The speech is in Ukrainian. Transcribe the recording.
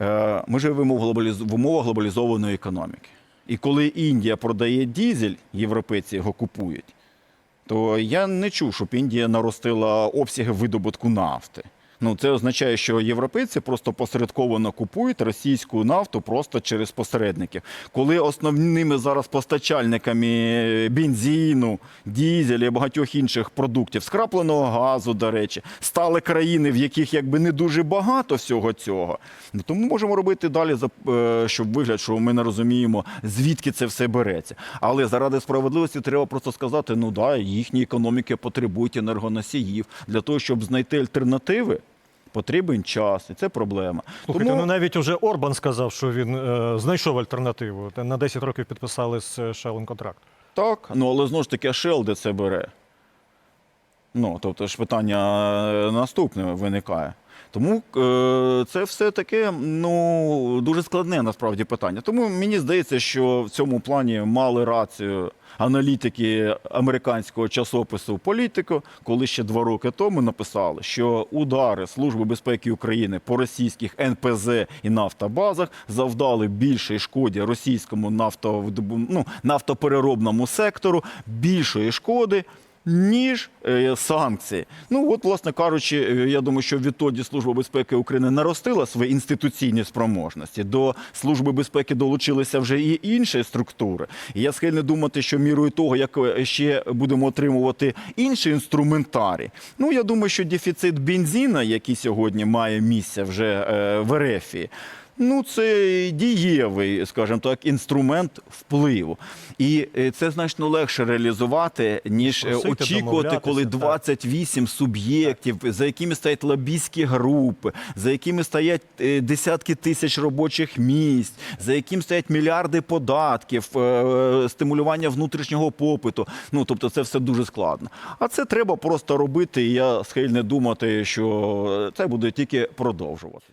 Е, Ми живемо в, глобаліз... в умовах глобалізованої економіки. І коли Індія продає дізель, європейці його купують, то я не чув, щоб Індія наростила обсяги видобутку нафти. Ну, це означає, що європейці просто посередковано купують російську нафту просто через посередників. Коли основними зараз постачальниками бензину, дізеля і багатьох інших продуктів, скрапленого газу, до речі, стали країни, в яких якби не дуже багато всього цього. Ну, Тому можемо робити далі, е, щоб вигляд, що ми не розуміємо, звідки це все береться. Але заради справедливості треба просто сказати: ну да, їхні економіки потребують енергоносіїв для того, щоб знайти альтернативи. Потрібен час, і це проблема. Слухайте, ну навіть уже Орбан сказав, що він е, знайшов альтернативу. На 10 років підписали з Шелом контракт. Так, ну але знову ж таки, а Шел де це бере? Ну, тобто ж питання е, наступне виникає. Тому е, це все таке ну, дуже складне насправді питання. Тому мені здається, що в цьому плані мали рацію аналітики американського часопису Політико, коли ще два роки тому написали, що удари Служби безпеки України по російських НПЗ і нафтобазах завдали більшої шкоді російському нафтовидобу- ну, нафтопереробному сектору, більшої шкоди. Ніж е, санкції. Ну от, власне кажучи, е, я думаю, що відтоді Служба безпеки України наростила свої інституційні спроможності. До Служби безпеки долучилися вже і інші структури. І я схильний думати, що мірою того, як е, ще будемо отримувати інший інструментарій. Ну я думаю, що дефіцит бензина, який сьогодні має місце вже в Ерефії, Ну, це дієвий, скажімо так, інструмент впливу. І е, це значно легше реалізувати, ніж е, Просити, очікувати, коли домовлятися, так. суб'єктів, за якими стоять лобійські групи, за якими стоять е, десятки тисяч робочих місць, за яким стоять мільярди податків, стимулювання внутрішнього попиту. Ну тобто, це все дуже складно. А це треба просто робити. І я схильний думати, що це буде тільки продовжуватися.